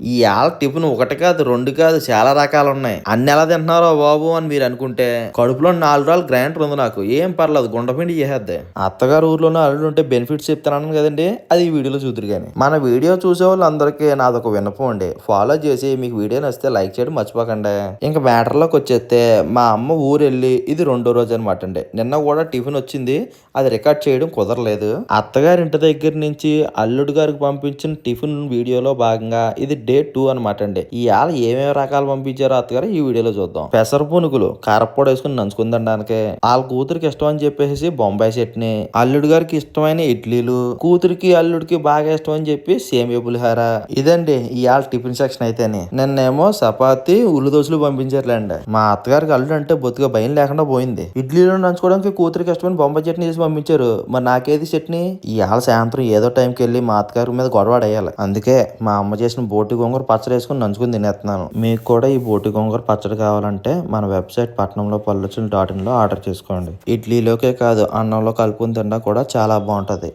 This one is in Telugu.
ఈ ఆల టిఫిన్ ఒకటి కాదు రెండు కాదు చాలా రకాలు ఉన్నాయి అన్ని ఎలా తింటున్నారో బాబు అని మీరు అనుకుంటే కడుపులో నాలుగు రోజులు గ్రైండర్ ఉంది నాకు. ఏం పర్లేదు గుండపిండి చేసేద్ది. అత్తగారు ఊర్లోనే అల్లుడు ఉంటే బెనిఫిట్స్ చెప్తున్నాను కదండి? అది ఈ వీడియోలో చూద్దరు కానీ మన వీడియో చూసే వాళ్ళందరికీ నాదొక వినపం అండి. ఫాలో చేసి మీకు వీడియో నచ్చితే లైక్ చేయడం మర్చిపోకండి. ఇంకా మ్యాటర్లోకి వచ్చేస్తే మా అమ్మ ఊరు వెళ్ళి ఇది రెండో రోజు అనమాట అండి. నిన్న కూడా టిఫిన్ వచ్చింది. అది రికార్డ్ చేయడం కుదరలేదు. అత్తగారి ఇంటి దగ్గర నుంచి అల్లుడు గారికి పంపించిన టిఫిన్ వీడియోలో భాగంగా ఇది డే టూ అనమాట అండి. ఈ ఆల ఏమేమి రకాలు పంపించారో అత్తగారు ఈ వీడియోలో చూద్దాం. పెసర పునుగులు కారపొడ వేసుకుని నంచుకుందానికి వాళ్ళ కూతురికి ఇష్టం అని చెప్పేసి బొంబాయి చట్నీ అల్లుడు గారికి ఇష్టమైన ఇడ్లీలు కూతురికి అల్లుడికి బాగా ఇష్టం అని చెప్పి సేమియా పులిహార. ఇదండి ఈ ఆల్ టిఫిన్ సెక్షన్ అయితేనే. నిన్నేమో చపాతి ఉల్లి దోశలు పంపించారులేండి. మా అత్తగారికి అల్లుడు అంటే బొత్తుగా భయం లేకుండా పోయింది. ఇడ్లీలో నంచుకోవడానికి కూతురికి ఇష్టమైన బొంబాయి చట్నీ చేసి పంపించారు. మరి నాకేది చట్నీ? ఈ ఆల సాయంత్రం ఏదో టైంకి వెళ్ళి మా అత్తగారి మీద గొడవ అందుకే మా అమ్మ చేసిన బోటి గోంగూర పచ్చడి వేసుకుని నంచుకుని తినేస్తున్నాను. మీకు కూడా ఈ బోటి గోంగూర పచ్చడి కావాలంటే మన వెబ్సైట్ పట్నంలో పల్లెచులు డాట్ ఇన్లో ఆర్డర్ చేసుకోండి. ఇడ్లీలోకే కాదు అన్నంలో కలుపుకుని తిన్నా కూడా చాలా బాగుంటుంది.